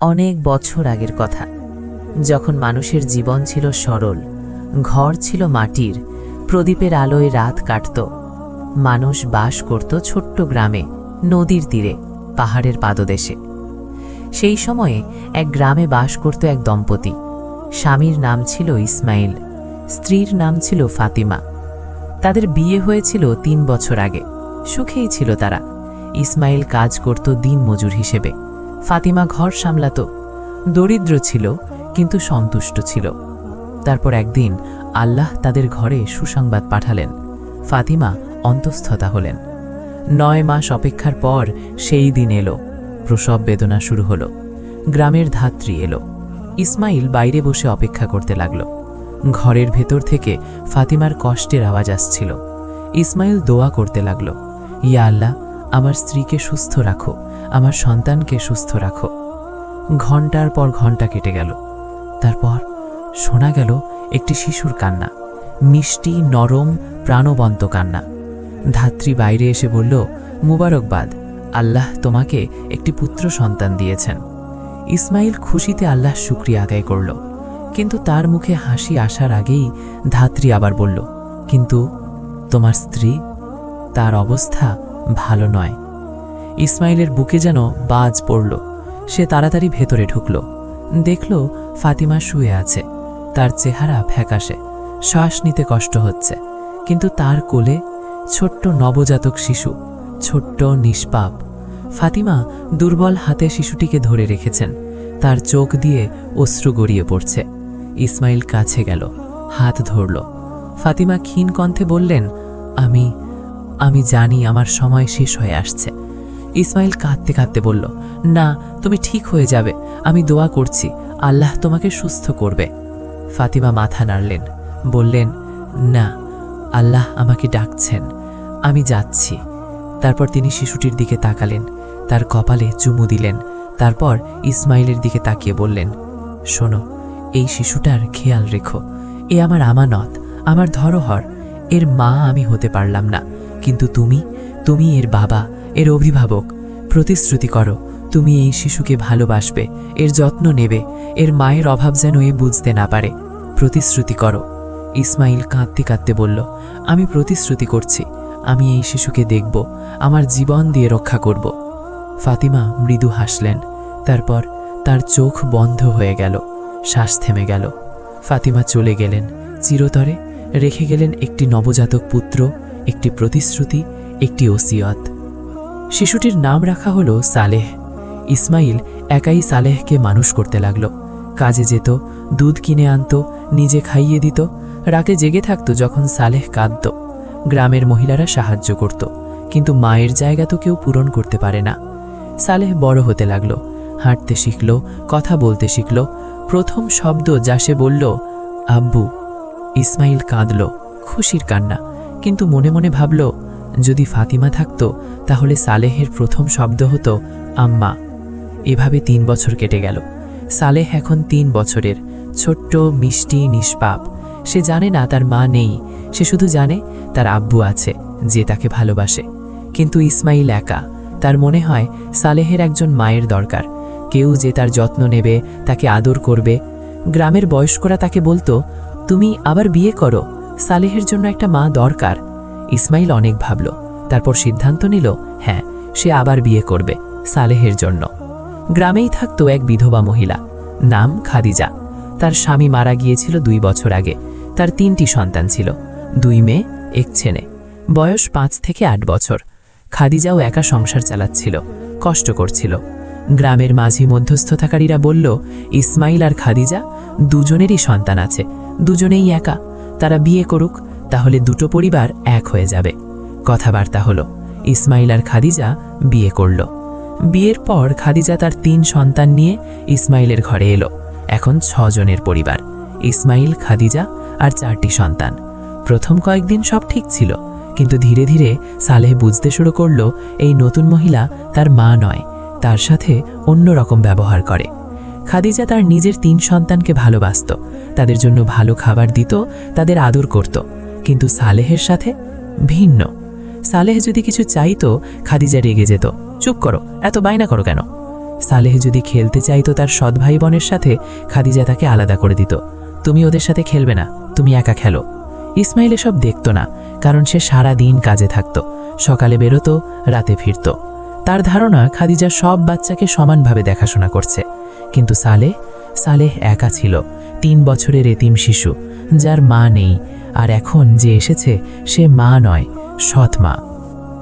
অনেক বছর আগের কথা। যখন মানুষের জীবন ছিল সরল, ঘর ছিল মাটির, প্রদীপের আলোয় রাত কাটত। মানুষ বাস করত ছোট্ট গ্রামে, নদীর তীরে, পাহাড়ের পাদদেশে। সেই সময়ে এক গ্রামে বাস করত এক দম্পতি। স্বামীর নাম ছিল ইসমাইল, স্ত্রীর নাম ছিল ফাতিমা। তাদের বিয়ে হয়েছিল তিন বছর আগে। সুখেই ছিল তারা। ইসমাইল কাজ করত দিন মজুর হিসেবে। ফাতিমা ঘর সামলাত। দরিদ্র ছিল, কিন্তু সন্তুষ্ট ছিল। তারপর একদিন আল্লাহ তাদের ঘরে সুসংবাদ পাঠালেন। ফাতিমা অন্তঃস্থতা হলেন। নয় মাস অপেক্ষার পর সেই দিন এলো। প্রসব বেদনা শুরু হলো। গ্রামের ধাত্রী এলো। ইসমাইল বাইরে বসে অপেক্ষা করতে লাগল। ঘরের ভেতর থেকে ফাতিমার কষ্টের আওয়াজ আসছিল। ইসমাইল দোয়া করতে লাগল, ইয়া আল্লাহ, আমার স্ত্রীকে সুস্থ রাখো। আমার সন্তানকে সুস্থ রাখো। ঘণ্টার পর ঘণ্টা কেটে গেল। তারপর শোনা গেল একটি শিশুর কান্না। মিষ্টি, নরম, প্রাণবন্ত কান্না। ধাত্রী বাইরে এসে বলল, মুবারকবাদ, আল্লাহ তোমাকে একটি পুত্র সন্তান দিয়েছেন। ইসমাইল খুশিতে আল্লাহ শুক্রিয়া আদায় করল। কিন্তু তার মুখে হাসি আসার আগেই ধাত্রী আবার বলল, কিন্তু তোমার স্ত্রী, তার অবস্থা ভালো নয়। ইসমাইলের বুকে যেন বাজ পড়ল। সে তাড়াতাড়ি ভেতরে ঢুকল। দেখল ফাতিমা শুয়ে আছে। তার চেহারা ফ্যাকাশে। শ্বাস নিতে কষ্ট হচ্ছে। কিন্তু তার কোলে ছোট্ট নবজাতক শিশু, ছোট্ট নিষ্পাপ। ফাতিমা দুর্বল হাতে শিশুটিকে ধরে রেখেছেন। তার চোখ দিয়ে অশ্রু গড়িয়ে পড়ছে। ইসমাইল কাছে গেল, হাত ধরল। ফাতিমা ক্ষীণ কণ্ঠে বললেন, আমি আমি জানি আমার সময় শেষ হয়ে আসছে। ইসমাইল কাঁদতে কাঁদতে বলল, না, তুমি ঠিক হয়ে যাবে। আমি দোয়া করছি। আল্লাহ তোমাকে সুস্থ করবে। ফাতিমা মাথা নাড়লেন, বললেন, না, আল্লাহ আমাকে ডাকছেন। আমি যাচ্ছি। তারপর তিনি শিশুটির দিকে তাকালেন, তার কপালে চুমু দিলেন, তারপর ইসমাইলের দিকে তাকিয়ে বললেন, শোনো, এই শিশুটার খেয়াল রেখো। এ আমার আমানত, আমার ধরোহর। এর মা আমি হতে পারলাম না। কিন্তু তুমি তুমি এর বাবা এর অভিভাবক, প্রতিশ্রুতি করো, তুমি এই শিশুকে ভালোবাসবে, এর যত্ন নেবে, এর মায়ের অভাব যেন এ বুঝতে না পারে। প্রতিশ্রুতি করো। ইসমাইল কাঁদতে কাঁদতে বলল, আমি প্রতিশ্রুতি করছি, আমি এই শিশুকে দেখব, আমার জীবন দিয়ে রক্ষা করব। ফাতিমা মৃদু হাসলেন, তারপর তার চোখ বন্ধ হয়ে গেল, শ্বাস থেমে গেল। ফাতিমা চলে গেলেন, চিরতরে রেখে গেলেন একটি নবজাতক পুত্র, একটি প্রতিশ্রুতি, একটি ওসিয়ত। শিশুটির নাম রাখা হলো সালেহ। ইসমাইল একাই সালেহকে মানুষ করতে লাগল। কাজে যেত, দুধ কিনে আনত, নিজে খাইয়ে দিত, রাতে জেগে থাকত যখন সালেহ কাঁদত। গ্রামের মহিলারা সাহায্য করত, কিন্তু মায়ের জায়গা তো কেউ পূরণ করতে পারে না। সালেহ বড় হতে লাগল, হাঁটতে শিখল, কথা বলতে শিখল, প্রথম শব্দ যা সে বলল, আব্বু। ইসমাইল কাঁদল, খুশির কান্না, কিন্তু মনে মনে ভাবল যদি ফাতিমা থাকত, তাহলে সালেহের প্রথম শব্দ হতো, আম্মা। এভাবে তিন বছর কেটে গেল। সালেহ এখন তিন বছরের, ছোট্ট, মিষ্টি, নিষ্পাপ। সে জানে না তার মা নেই, সে শুধু জানে তার আব্বু আছে, যে তাকে ভালোবাসে। কিন্তু ইসমাইল একা, তার মনে হয় সালেহের একজন মায়ের দরকার। কেউ যে তার যত্ন নেবে, তাকে আদর করবে। গ্রামের বয়স্করা তাকে বলতো, তুমি আবার বিয়ে করো, সালেহের জন্য একটা মা দরকার। ইসমাইল অনেক ভাবল, তারপর সিদ্ধান্ত নিল হ্যাঁ সে আবার বিয়ে করবে, সালেহের জন্য। গ্রামেই থাকতো এক বিধবা মহিলা, নাম খাদিজা। তার স্বামী মারা গিয়েছিল দুই বছর আগে, তার তিনটি সন্তান ছিল, দুই মেয়ে, এক ছেলে। বয়স পাঁচ থেকে আট বছর। খাদিজাও একা সংসার চালাচ্ছিল, কষ্ট করছিল। গ্রামের মাঝি মধ্যস্থতাকারীরা বলল, ইসমাইল আর খাদিজা দুজনেরই সন্তান আছে, দুজনেই একা, তারা বিয়ে করুক তাহলে দুটো পরিবার এক হয়ে যাবে। কথাবার্তা হলো, ইসমাইল আর খাদিজা বিয়ে করল। বিয়ের পর খাদিজা তার তিন সন্তান নিয়ে ইসমাইলের ঘরে এলো। এখন ছজনের পরিবার, ইসমাইল, খাদিজা আর চারটি সন্তান। প্রথম কয়েকদিন সব ঠিক ছিল, কিন্তু ধীরে ধীরে সালেহ বুঝতে শুরু করল, এই নতুন মহিলা তার মা নয়, তার সাথে অন্য রকম ব্যবহার করে। খাদিজা তার নিজের তিন সন্তানকে ভালোবাসত, তাদের জন্য ভালো খাবার দিত, তাদের আদর করত। কিন্তু সালেহের সাথে ভিন্ন। সালেহ যদি কিছু চাইতো, খাদিজা রেগে যেত। চুপ করো, এত বায়না করো কেন? সালেহ যদি খেলতে চাইতো তার সৎ ভাই বোনের সাথে, খাদিজা তাকে আলাদা করে দিত। তুমি ওদের সাথে খেলবে না, তুমি একা খেলো। ইসমাইল এসব দেখতো না, কারণ সে সারা দিন কাজে থাকতো। সকালে বেরোতো, রাতে ফিরতো। তার ধারণা, খাদিজা সব বাচ্চাকে সমানভাবে দেখাশোনা করছে। কিন্তু সালেহ সালেহ একা ছিল। তিন বছরের এতিম শিশু, যার মা নেই আর এখন যে এসেছে, সে মা নয়, সৎ মা।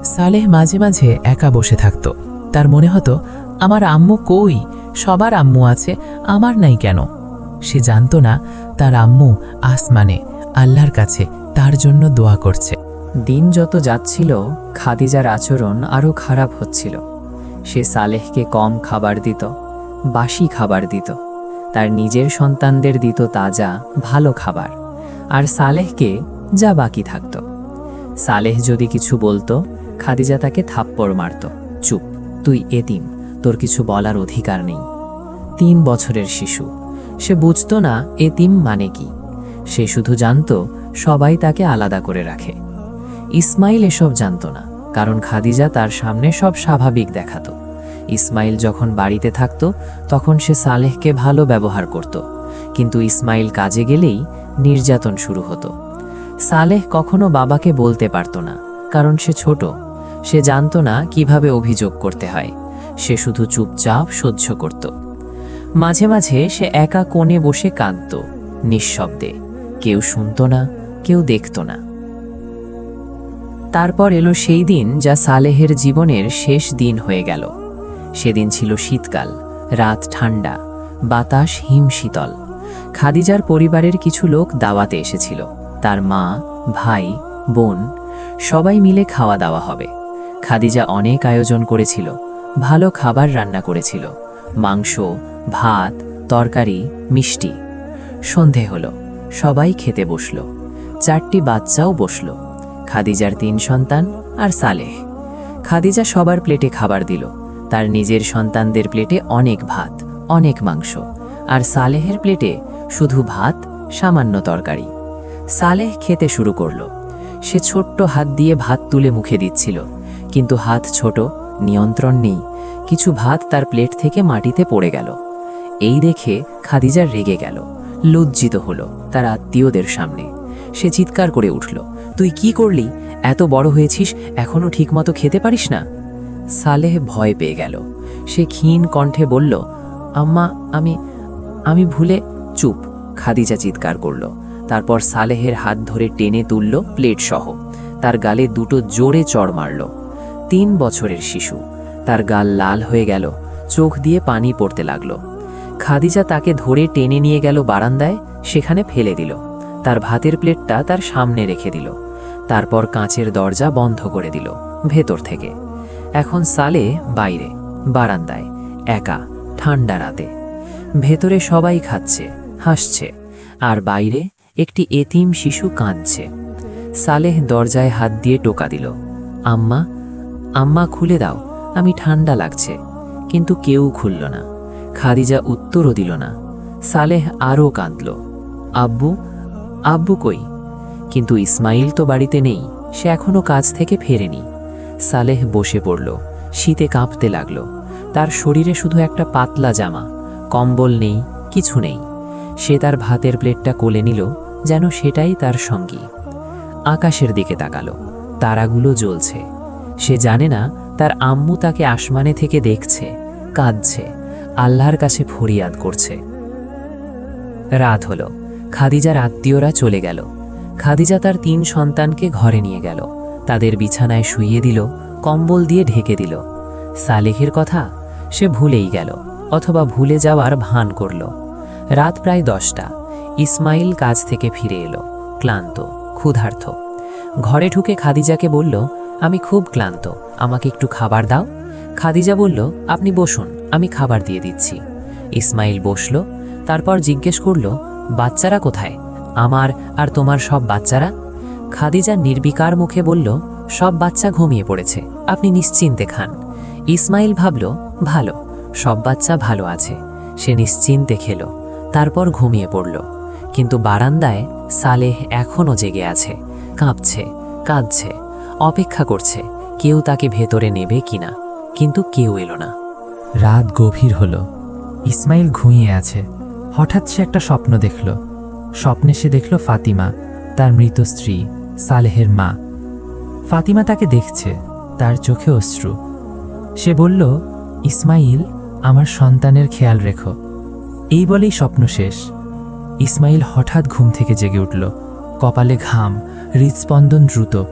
সালেহ মাঝে মাঝে একা বসে থাকত। তার মনে হতো, আমার আম্মু কই? সবার আম্মু আছে, আমার নাই কেন? সে জানতো না, তার আম্মু আসমানে, আল্লাহর কাছে, তার জন্য দোয়া করছে। দিন যত যাচ্ছিল, খাদিজার আচরণ আরও খারাপ হচ্ছিল। সে সালেহকে কম খাবার দিত, বাসি খাবার দিত। তার নিজের সন্তানদের দিত তাজা, ভালো খাবার। আর সালেহকে যা বাকি থাকত। সালেহ যদি কিছু বলতো, খাদিজা তাকে থাপ্পড় মারত। চুপ, তুই এতিম, তোর কিছু বলার অধিকার নেই। তিন বছরের শিশু। সে বুঝতো না, এতিম মানে কি। সে শুধু জানতো, সবাই তাকে আলাদা করে রাখে। ইসমাইল এসব জানতো না, কারণ খাদিজা তার সামনে সব স্বাভাবিক দেখাতো। ইসমাইল যখন বাড়িতে থাকতো, তখন সে সালেহকে ভালো ব্যবহার করত। কিন্তু ইসমাইল কাজে গেলেই নির্যাতন শুরু হতো। সালেহ কখনো বাবাকে বলতে পারত না, কারণ সে ছোট। সে জানতো না কীভাবে অভিযোগ করতে হয়। সে শুধু চুপচাপ সহ্য করত। মাঝে মাঝে সে একা কোণে বসে কাঁদত, নিঃশব্দে। কেউ শুনতো না, কেউ দেখত না। তারপর এলো সেই দিন যা সালেহের জীবনের শেষ দিন হয়ে গেল। সেদিন ছিল শীতকাল, রাত ঠান্ডা, বাতাস হিম শীতল। খাদিজার পরিবারের কিছু লোক দাওয়াতে এসেছিল। তার মা, ভাই, বোন, সবাই মিলে খাওয়া দাওয়া হবে। খাদিজা অনেক আয়োজন করেছিল, ভালো খাবার রান্না করেছিল। মাংস, ভাত, তরকারি, মিষ্টি। সন্ধে হলো, সবাই খেতে বসল। চারটি বাচ্চাও বসল, খাদিজার তিন সন্তান আর সালেহ। খাদিজা সবার প্লেটে খাবার দিল। তার নিজের সন্তানদের প্লেটে অনেক ভাত, অনেক মাংস, আর সালেহের প্লেটে শুধু ভাত, সামান্য তরকারি। সালেহ খেতে শুরু করল। সে ছোট্ট হাত দিয়ে ভাত তুলে মুখে দিচ্ছিল। কিন্তু হাত ছোট, নিয়ন্ত্রণ নেই। কিছু ভাত তার প্লেট থেকে মাটিতে পড়ে গেল। এই দেখে খাদিজা রেগে গেল। লজ্জিত হলো তার আত্মীয়দের সামনে। সে চিৎকার করে উঠল, তুই কি করলি? এত বড় হয়েছিস, এখনও ঠিকমতো খেতে পারিস না? সালেহ ভয় পেয়ে গেল। সে ক্ষীণ কণ্ঠে বলল, আম্মা, আমি আমি ভুলে চুপ, খাদিজা চিৎকার করল। তারপর সালেহের হাত ধরে টেনে তুলল প্লেট সহ তার গালে দুটো জোরে চড় মারল। তিন বছরের শিশু। তার গাল লাল হয়ে গেল, চোখ দিয়ে পানি পড়তে লাগল। খাদিজা তাকে ধরে টেনে নিয়ে গেল বারান্দায়, সেখানে ফেলে দিল। তার ভাতের প্লেটটা তার সামনে রেখে দিল। তারপর কাঁচের দরজা বন্ধ করে দিল, ভেতর থেকে। এখন সালে বাইরে, বারান্দায়, একা, ঠান্ডা রাতে। ভেতরে সবাই খাচ্ছে। হাসছে, আর বাইরে একটি এতিম শিশু কাঁদছে। সালেহ দরজায় হাত দিয়ে টোকা দিল, আম্মা আম্মা খুলে দাও, আমি ঠান্ডা লাগছে। কিন্তু কেউ খুলল না, খাদিজা উত্তরও দিল না। সালেহ আরও কাঁদল, আব্বু আব্বু কই? কিন্তু ইসমাইল তো বাড়িতে নেই, সে এখনও কাজ থেকে ফেরেনি। সালেহ বসে পড়ল, শীতে কাঁপতে লাগল, তার শরীরে শুধু একটা পাতলা জামা, কম্বল নেই, কিছু নেই। সে তার ভাতের প্লেটটা কোলে নিল, যেন সেটাই তার সঙ্গী। আকাশের দিকে তাকালো, তারাগুলো জ্বলছে। সে জানে না, তার আম্মু তাকে আসমানে থেকে দেখছে, কাঁদছে, আল্লাহর কাছে ফরিয়াদ করছে। রাত হলো, খাদিজার আত্মীয়রা চলে গেল। খাদিজা তার তিন সন্তানকে ঘরে নিয়ে গেল। তাদের বিছানায় শুইয়ে দিল, কম্বল দিয়ে ঢেকে দিল। সালেহের কথা, সে ভুলেই গেল, অথবা ভুলে যাওয়ার ভান করল। রাত প্রায় দশটা। ইসমাইল কাজ থেকে ফিরে এলো, ক্লান্ত, ক্ষুধার্ত। ঘরে ঢুকে খাদিজাকে বলল, আমি খুব ক্লান্ত, আমাকে একটু খাবার দাও? খাদিজা বলল, আপনি বসুন, আমি খাবার দিয়ে দিচ্ছি। ইসমাইল বসল, তারপর জিজ্ঞেস করল, বাচ্চারা কোথায়? আমার আর তোমার সব বাচ্চারা? খাদিজা নির্বিকার মুখে বলল, সব বাচ্চা ঘুমিয়ে পড়েছে, আপনি নিশ্চিন্তে খান। ইসমাইল ভাবল, ভালো, সব বাচ্চা ভালো আছে। সে নিশ্চিন্তে খেল। তারপর ঘুমিয়ে পড়ল। কিন্তু বারান্দায় সালেহ এখনও জেগে আছে। কাঁপছে, কাঁদছে, অপেক্ষা করছে, কেউ তাকে ভেতরে নেবে কিনা কিন্তু কেউ এলো না। রাত গভীর হলো। ইসমাইল ঘুমিয়ে আছে। হঠাৎ সে একটা স্বপ্ন দেখল। স্বপ্নে সে দেখল ফাতিমা, তার মৃত স্ত্রী, সালেহের মা। ফাতিমা তাকে দেখছে, তার চোখে অশ্রু। সে বলল, ইসমাইল, আমার সন্তানের খেয়াল রেখো। এই বলেই স্বপ্ন শেষ। ইসমাইল হঠাৎ ঘুম থেকে জেগে উঠল। কপালে ঘাম হৃদস্পন্দন দ্রুত।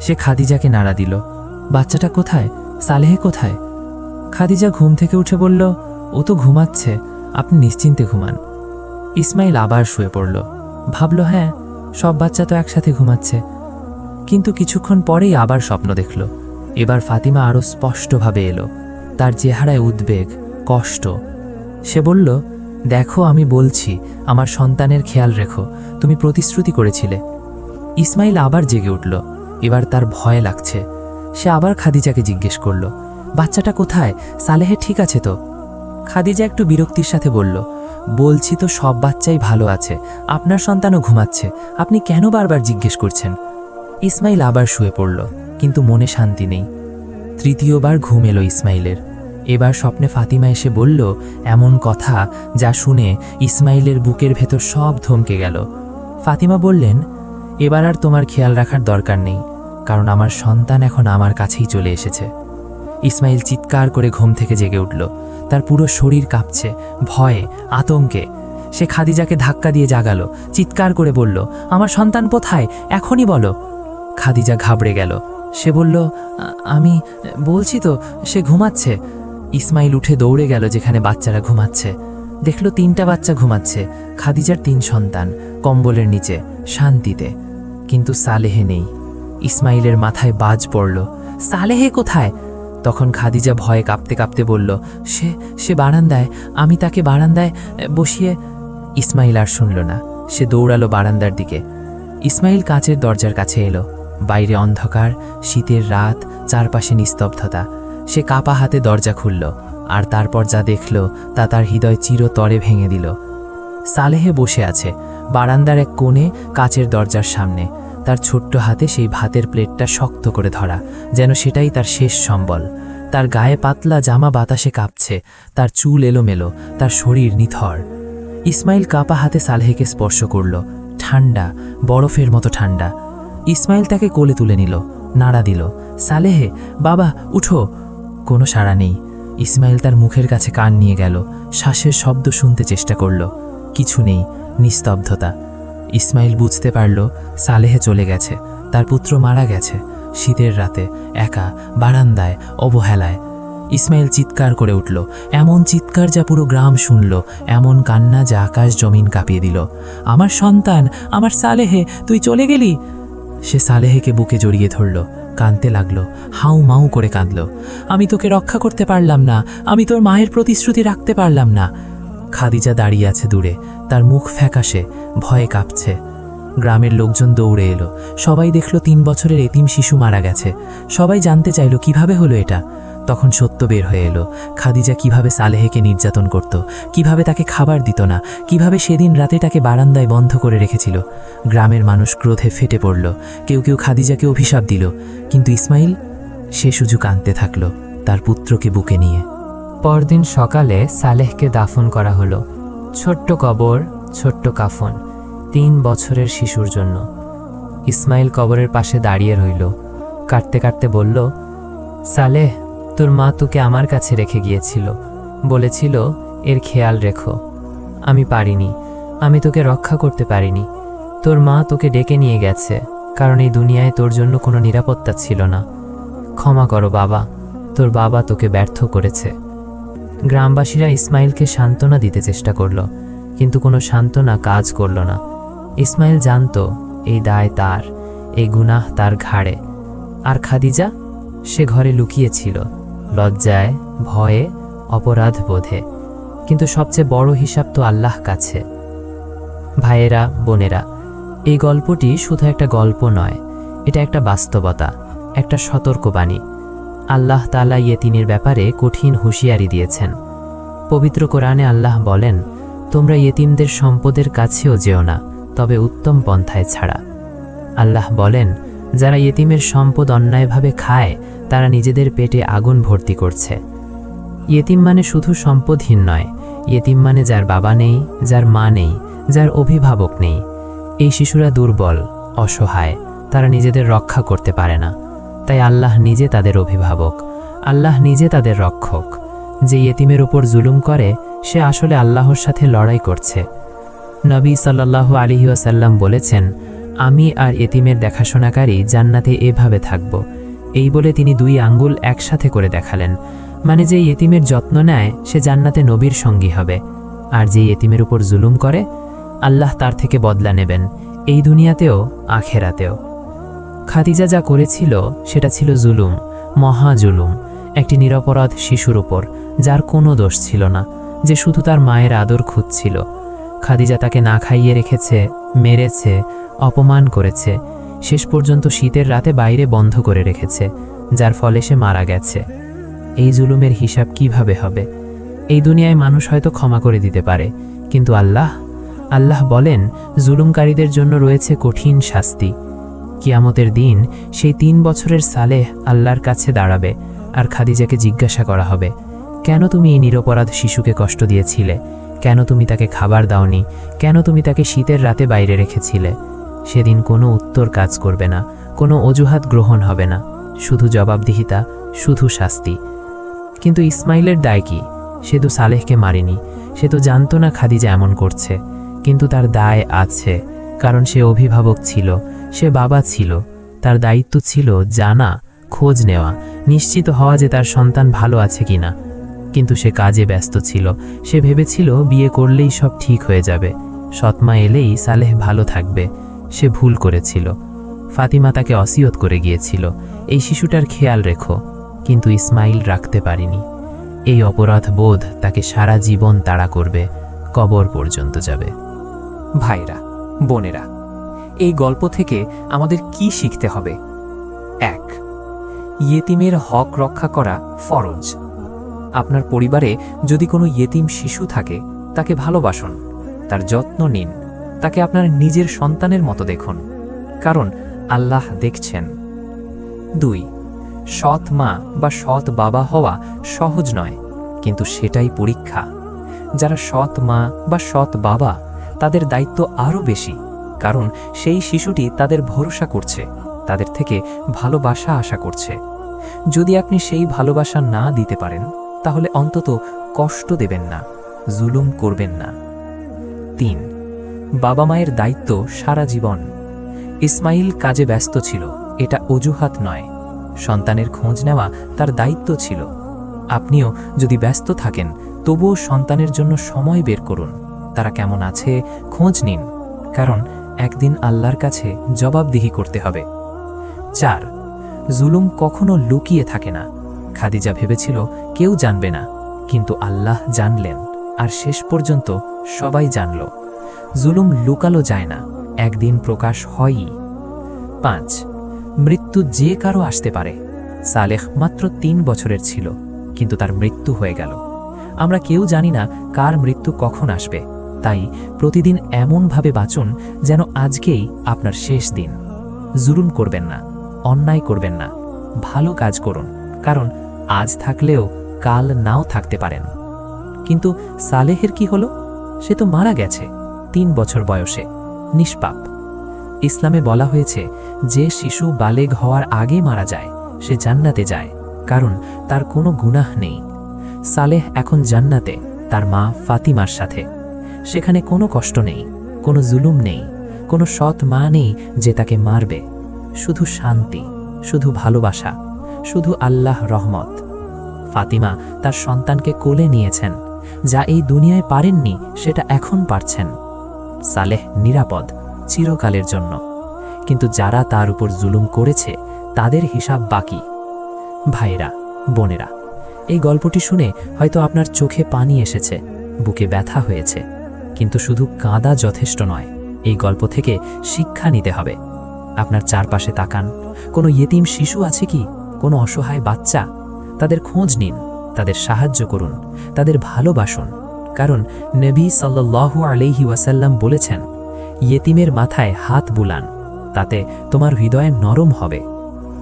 সে খাদিজাকে নাড়া দিল। বাচ্চাটা কোথায়? সালেহে কোথায়? খাদিজা ঘুম থেকে উঠে বলল, ও তো ঘুমাচ্ছে, আপনি নিশ্চিন্তে ঘুমান। ইসমাইল আবার শুয়ে পড়ল। ভাবল হ্যাঁ সব বাচ্চা তো একসাথে ঘুমাচ্ছে। কিন্তু কিছুক্ষণ পরেই আবার স্বপ্ন দেখল। এবার ফাতিমা আরও স্পষ্টভাবে এলো। তার চেহারায় উদ্বেগ, কষ্ট। সে বলল দেখো, আমি বলছি, আমার সন্তানের খেয়াল রেখো, তুমি প্রতিশ্রুতি করেছিলে। ইসমাইল আবার জেগে উঠল। এবার তার ভয় লাগছে। সে আবার খাদিজাকে জিজ্ঞেস করল, বাচ্চাটা কোথায়? সালেহে ঠিক আছে তো? খাদিজা একটু বিরক্তির সাথে বলল, বলছি তো সব বাচ্চাই ভালো আছে, আপনার সন্তানও ঘুমাচ্ছে, আপনি কেন বারবার জিজ্ঞেস করছেন? ইসমাইল আবার শুয়ে পড়ল, কিন্তু মনে শান্তি নেই। তৃতীয়বার ঘুম এলো ইসমাইলের। এবার স্বপ্নে ফাতিমা এসে বলল, এমন কথা যা শুনে ইসমাইলের বুকের ভেতর সব থমকে গেল। ফাতিমা বললেন, এবার আর তোমার খেয়াল রাখার দরকার নেই, কারণ আমার সন্তান এখন আমার কাছেই চলে এসেছে। ইসমাইল চিৎকার করে ঘুম থেকে জেগে উঠল। তার পুরো শরীর কাঁপছে, ভয়ে, আতঙ্কে। সে খাদিজাকে ধাক্কা দিয়ে জাগালো, চিৎকার করে বলল, আমার সন্তান কোথায়? এখনই বলো। খাদিজা ঘাবড়ে গেল। সে বলল আমি বলছি তো, সে ঘুমাচ্ছে। ইসমাইল উঠে দৌড়ে গেল যেখানে বাচ্চারা ঘুমাচ্ছে। দেখল তিনটা বাচ্চা ঘুমাচ্ছে, খাদিজার তিন সন্তান, কম্বলের নিচে, শান্তিতে। কিন্তু সালেহে নেই। ইসমাইলের মাথায় বাজ পড়ল, সালেহে কোথায়? তখন খাদিজা ভয়ে কাঁপতে কাঁপতে বলল, সে সে বারান্দায়, আমি তাকে বারান্দায় বসিয়ে ইসমাইল আর শুনল না। সে দৌড়ালো বারান্দার দিকে। ইসমাইল কাঁচের দরজার কাছে এলো। বাইরে অন্ধকার, শীতের রাত, চারপাশে নিস্তব্ধতা। সে কাপা হাতে দরজা খুলল, আর তারপর যা দেখল তা তার হৃদয় চিরতরে ভেঙে দিল। সালেহে বসে আছে, বারান্দার এক কোণে কাচের দরজার সামনে। তার ছোট্ট হাতে সেই ভাতের প্লেটটা শক্ত করে ধরা, যেন সেটাই তার শেষ সম্বল। তার গায়ে পাতলা জামা বাতাসে কাঁপছে, তার চুল এলোমেলো, তার শরীর নিথর। ইসমাইল কাপা হাতে সালেহেকে স্পর্শ করল, ঠান্ডা, বরফের মতো ঠান্ডা। ইসমাইল তাকে কোলে তুলে নিল, নাড়া দিল, সালেহে, বাবা, উঠো। কোনো সাড়া নেই। ইসমাইল তার মুখের কাছে কান নিয়ে গেল। শ্বাসের শব্দ শুনতে চেষ্টা করল। কিছু নেই, নিস্তব্ধতা। ইসমাইল বুঝতে পারল, সালেহে চলে গেছে। তার পুত্র মারা গেছে। শীতের রাতে, একা, বারান্দায়, অবহেলায়। ইসমাইল চিৎকার করে উঠল। এমন চিৎকার যা পুরো গ্রাম শুনল। এমন কান্না যা আকাশ জমিন কাঁপিয়ে দিল। আমার সন্তান, আমার সালেহে, তুই চলে গেলি? সে সালেহেকে বুকে জড়িয়ে ধরল। কাঁদতে লাগল হাউ মাউ করে কাঁদল। আমি তোকে রক্ষা করতে পারলাম না, আমি তোর মায়ের প্রতিশ্রুতি রাখতে পারলাম না। খাদিজা দাঁড়িয়ে আছে দূরে, তার মুখ ফ্যাকাশে, ভয়ে কাঁপছে। গ্রামের লোকজন দৌড়ে এলো, সবাই দেখল তিন বছরের এতিম শিশু মারা গেছে। সবাই জানতে চাইল কীভাবে হলো এটা। তখন সত্য বের হয়ে এলো। খাদিজা কীভাবে সালেহেকে নির্যাতন করত, কীভাবে তাকে খাবার দিত না, কীভাবে সেদিন রাতে তাকে বারান্দায় বন্ধ করে রেখেছিল। গ্রামের মানুষ ক্রোধে ফেটে পড়ল, কেউ কেউ খাদিজাকে অভিশাপ দিল, কিন্তু ইসমাইল সে সুযোগ আনতে থাকল তার পুত্রকে বুকে নিয়ে। পরদিন সকালে সালেহকে দাফন করা হলো। ছোট্ট কবর, ছোট্ট কাফন, তিন বছরের শিশুর জন্য। ইসমাইল কবরের পাশে দাঁড়িয়ে রইল। কাটতে কাটতে বলল, সালেহ তোর মা তোকে আমার কাছে রেখে গিয়েছিল। বলেছিল, এর খেয়াল রেখো। আমি পারিনি। আমি তোকে রক্ষা করতে পারিনি। তোর মা তোকে ডেকে নিয়ে গেছে, কারণ এই দুনিয়ায় তোর জন্য কোনো নিরাপত্তা ছিল না। ক্ষমা করো বাবা, তোর বাবা তোকে ব্যর্থ করেছে। গ্রামবাসীরা ইসমাইলকে সান্ত্বনা দিতে চেষ্টা করল, কিন্তু কোনো সান্ত্বনা কাজ করল না। ইসমাইল জানত, এই দায় তার, এই গুনাহ তার ঘাড়ে। আর খাদিজা সে ঘরে লুকিয়েছিল লজ্জায়, ভয়ে, অপরাধ বোধে। কিন্তু সবচেয়ে বড় হিসাব তো আল্লাহ কাছে। ভাইয়েরা, বোনেরা, এই গল্পটি শুধু একটা গল্প নয়, এটা একটা বাস্তবতা, একটা সতর্কবাণী। আল্লাহ তালা ইয়েতিনের ব্যাপারে কঠিন হুঁশিয়ারি দিয়েছেন। পবিত্র কোরআনে আল্লাহ বলেন, তোমরা ইয়েতিমদের সম্পদের কাছেও যেও না, তবে উত্তম পন্থায় ছাড়া। আল্লাহ বলেন যারা ইয়েতিমের সম্পদ অন্যায়ভাবে খায়, তারা নিজেদের পেটে আগুন ভর্তি করছে। ইয়েতিম মানে শুধু সম্পদহীন নয়। ইয়েতিম মানে যার বাবা নেই, যার মা নেই, যার অভিভাবক নেই। এই শিশুরা দুর্বল, অসহায়, তারা নিজেদের রক্ষা করতে পারে না। তাই আল্লাহ নিজে তাদের অভিভাবক, আল্লাহ নিজে তাদের রক্ষক। যে ইয়েতিমের উপর জুলুম করে, সে আসলে আল্লাহর সাথে লড়াই করছে। নবী সাল্লাল্লাহু আলিহি ওয়াসাল্লাম বলেছেন আমি আর এতিমের দেখাশোনাকারী জান্নাতে এভাবে থাকব। এই বলে তিনি দুই আঙ্গুল একসাথে করে দেখালেন। মানে যে এতিমের যত্ন নেয়, সে জান্নাতে নবীর সঙ্গী হবে। আর যে এতিমের উপর জুলুম করে, আল্লাহ তার থেকে বদলা নেবেন, এই দুনিয়াতেও, আখেরাতেও। খাদিজা যা করেছিল, সেটা ছিল জুলুম, মহা জুলুম, একটি নিরপরাধ শিশুর উপর, যার কোনো দোষ ছিল না, যে শুধু তার মায়ের আদর খুঁজছিল। খাদিজা তাকে না খাইয়ে রেখেছে, মেরেছে, অপমান করেছে। শেষ পর্যন্ত শীতের রাতে বাইরে বন্ধ করে রেখেছে, যার ফলে সে মারা গেছে। এই জুলুমের হিসাব কীভাবে হবে? এই দুনিয়ায় মানুষ হয়তো ক্ষমা করে দিতে পারে, কিন্তু আল্লাহ? আল্লাহ বলেন, জুলুমকারীদের জন্য রয়েছে কঠিন শাস্তি। কিয়ামতের দিন সেই তিন বছরের সালেহ আল্লাহর কাছে দাঁড়াবে আর খাদিজাকে জিজ্ঞাসা করা হবে, কেন তুমি এই নিরপরাধ শিশুকে কষ্ট দিয়েছিলে? কেন তুমি তাকে খাবার দাওনি? কেন তুমি তাকে শীতের রাতে বাইরে রেখেছিলে? সেদিন কোনো উত্তর কাজ করবে না, কোনো অজুহাত গ্রহণ হবে না, শুধু জবাবদিহিতা, শুধু শাস্তি। কিন্তু ইসমাইলের দায় কি? সে তো সালেহকে মারেনি, সে তো জানতো না খাদিজা এমন করছে। কিন্তু তার দায় আছে, কারণ সে অভিভাবক ছিল, সে বাবা ছিল, তার দায়িত্ব ছিল জানা, খোঁজ নেওয়া, নিশ্চিত হওয়া যে তার সন্তান ভালো আছে কিনা। কিন্তু সে কাজে ব্যস্ত ছিল। সে ভেবেছিল বিয়ে করলেই সব ঠিক হয়ে যাবে। সৎমা এলেই সালেহ ভালো থাকবে। সে ভুল করেছিল। ফাতিমা তাকে অসিয়ত করে গিয়েছিল। এই শিশুটার খেয়াল রেখো, কিন্তু ইসমাইল রাখতে পারিনি। এই অপরাধ বোধ তাকে সারা জীবন তাড়া করবে। কবর পর্যন্ত যাবে। ভাইরা, বোনেরা, এই গল্প থেকে আমাদের কি শিখতে হবে? এক, ইয়েতিমের হক রক্ষা করা ফরজ। আপনার পরিবারে যদি কোনো ইয়েতিম শিশু থাকে, তাকে ভালোবাসুন, তার যত্ন নিন, তাকে আপনার নিজের সন্তানের মতো দেখুন। কারণ আল্লাহ দেখছেন। দুই, সৎ মা বা সৎ বাবা হওয়া সহজ নয়, কিন্তু সেটাই পরীক্ষা। যারা সৎ মা বা সৎ বাবা, তাদের দায়িত্ব আরও বেশি, কারণ সেই শিশুটি তাদের ভরসা করছে, তাদের থেকে ভালোবাসা আশা করছে। যদি আপনি সেই ভালোবাসা না দিতে পারেন তাহলে অন্তত কষ্ট দেবেন না, জুলুম করবেন না। তিন, বাবা মায়ের দায়িত্ব সারা জীবন। ইসমাইল কাজে ব্যস্ত ছিল, এটা অজুহাত নয়। সন্তানের খোঁজ নেওয়া তার দায়িত্ব ছিল। আপনিও যদি ব্যস্ত থাকেন, তবুও সন্তানের জন্য সময় বের করুন। তারা কেমন আছে, খোঁজ নিন, কারণ একদিন আল্লাহর কাছে জবাবদিহি করতে হবে। চার, জুলুম কখনো লুকিয়ে থাকে না। খাদিজা ভেবেছিল কেউ জানবে না, কিন্তু আল্লাহ জানলেন আর শেষ পর্যন্ত সবাই জানল। জুলুম লুকালো যায় না, একদিন প্রকাশ হয়ই। পাঁচ, মৃত্যু যে কারও আসতে পারে। সালেহ মাত্র তিন বছরের ছিল, কিন্তু তার মৃত্যু হয়ে গেল। আমরা কেউ জানি না কার মৃত্যু কখন আসবে, তাই প্রতিদিন এমনভাবে বাঁচুন যেন আজকেই আপনার শেষ দিন। জুলুম করবেন না, অন্যায় করবেন না, ভালো কাজ করুন, কারণ আজ থাকলেও কাল নাও থাকতে পারেন। কিন্তু সালেহের কি হলো? সে তো মারা গেছে তিন বছর বয়সে, নিষ্পাপ। ইসলামে বলা হয়েছে, যে শিশু বালেগ হওয়ার আগে মারা যায়, সে জান্নাতে যায়, কারণ তার কোনো গুনাহ নেই। সালেহ এখন জান্নাতে, তার মা ফাতিমার সাথে। সেখানে কোনো কষ্ট নেই, কোনো জুলুম নেই, কোনো সৎ মা নেই যে তাকে মারবে। শুধু শান্তি, শুধু ভালোবাসা। শুধু আল্লাহ রহমত। ফাতিমা তার সন্তানকে কোলে নিয়েছেন, যা এই দুনিয়ায় পারেননি, সেটা এখন পারছেন। সালেহ নিরাপদ, চিরকালের জন্য। কিন্তু যারা তার উপর জুলুম করেছে, তাদের হিসাব বাকি। ভাইরা বোনেরা, এই গল্পটি শুনে হয়তো আপনার চোখে পানি এসেছে, বুকে ব্যথা হয়েছে, কিন্তু শুধু কাঁদা যথেষ্ট নয়, এই গল্প থেকে শিক্ষা নিতে হবে। আপনার চারপাশে তাকান, কোনো ইয়েতিম শিশু আছে কি? কোনো অসহায় বাচ্চা, তাদের খোঁজ নিন, তাদের সাহায্য করুন, তাদের ভালোবাসুন। কারণ নবী সাল্লাল্লাহু আলাইহি ওয়াসাল্লাম বলেছেন, ইয়েতিমের মাথায় হাত বুলান, তাতে তোমার হৃদয় নরম হবে।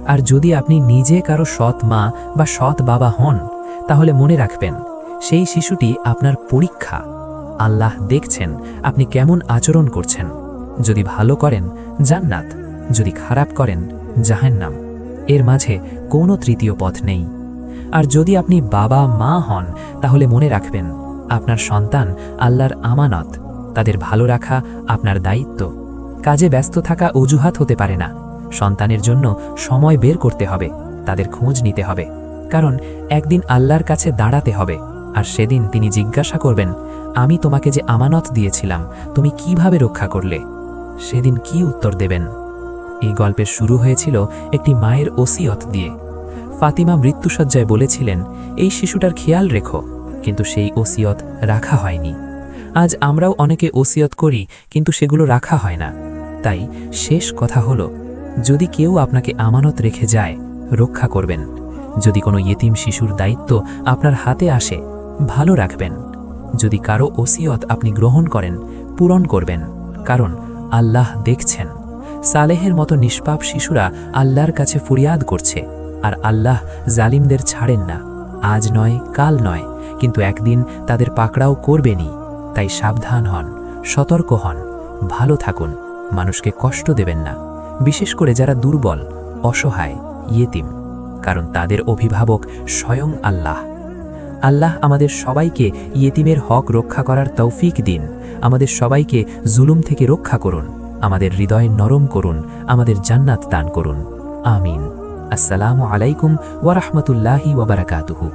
আর যদি আপনি নিজে কারও সৎ মা বা সৎ বাবা হন, তাহলে মনে রাখবেন, সেই শিশুটি আপনার পরীক্ষা। আল্লাহ দেখছেন আপনি কেমন আচরণ করছেন। যদি ভালো করেন, জান্নাত। যদি খারাপ করেন, জাহান্নাম। এর মাঝে কোনো তৃতীয় পথ নেই। আর যদি আপনি বাবা, মা হন, তাহলে মনে রাখবেন, আপনার সন্তান আল্লাহর আমানত, তাদের ভালো রাখা আপনার দায়িত্ব। কাজে ব্যস্ত থাকা অজুহাত হতে পারে না। সন্তানের জন্য সময় বের করতে হবে, তাদের খোঁজ নিতে হবে। কারণ একদিন আল্লাহর কাছে দাঁড়াতে হবে, আর সেদিন তিনি জিজ্ঞাসা করবেন, আমি তোমাকে যে আমানত দিয়েছিলাম, তুমি কীভাবে রক্ষা করলে? সেদিন কি উত্তর দেবেন? এই গল্পের শুরু হয়েছিল একটি মায়ের ওসিয়ত দিয়ে। ফাতিমা মৃত্যুসজ্জায় বলেছিলেন, এই শিশুটার খেয়াল রেখো, কিন্তু সেই ওসিয়ত রাখা হয়নি। আজ আমরাও অনেকে ওসিয়ত করি, কিন্তু সেগুলো রাখা হয় না। তাই শেষ কথা হলো, যদি কেউ আপনাকে আমানত রেখে যায়, রক্ষা করবেন। যদি কোনো ইয়েতিম শিশুর দায়িত্ব আপনার হাতে আসে, ভালো রাখবেন। যদি কারও ওসিয়ত আপনি গ্রহণ করেন, পূরণ করবেন, কারণ আল্লাহ দেখছেন। সালেহের মতো নিষ্পাপ শিশুরা আল্লাহর কাছে ফুরিয়াদ করছে, আর আল্লাহ জালিমদের ছাড়েন না। আজ নয়, কাল নয়, কিন্তু একদিন তাদের পাকড়াও করবেনই। তাই সাবধান হন, সতর্ক হন, ভালো থাকুন, মানুষকে কষ্ট দেবেন না। বিশেষ করে যারা দুর্বল, অসহায়, ইয়েতিম, কারণ তাদের অভিভাবক স্বয়ং আল্লাহ। আল্লাহ আমাদের সবাইকে ইয়েতিমের হক রক্ষা করার তৌফিক দিন। আমাদের সবাইকে জুলুম থেকে রক্ষা করুন। আমাদের হৃদয় নরম করুন আমাদের জান্নাত দান করুন আমিন আসসালামু আলাইকুম ওয়ারহমতুল্লাহি ওবরাকাতুহু.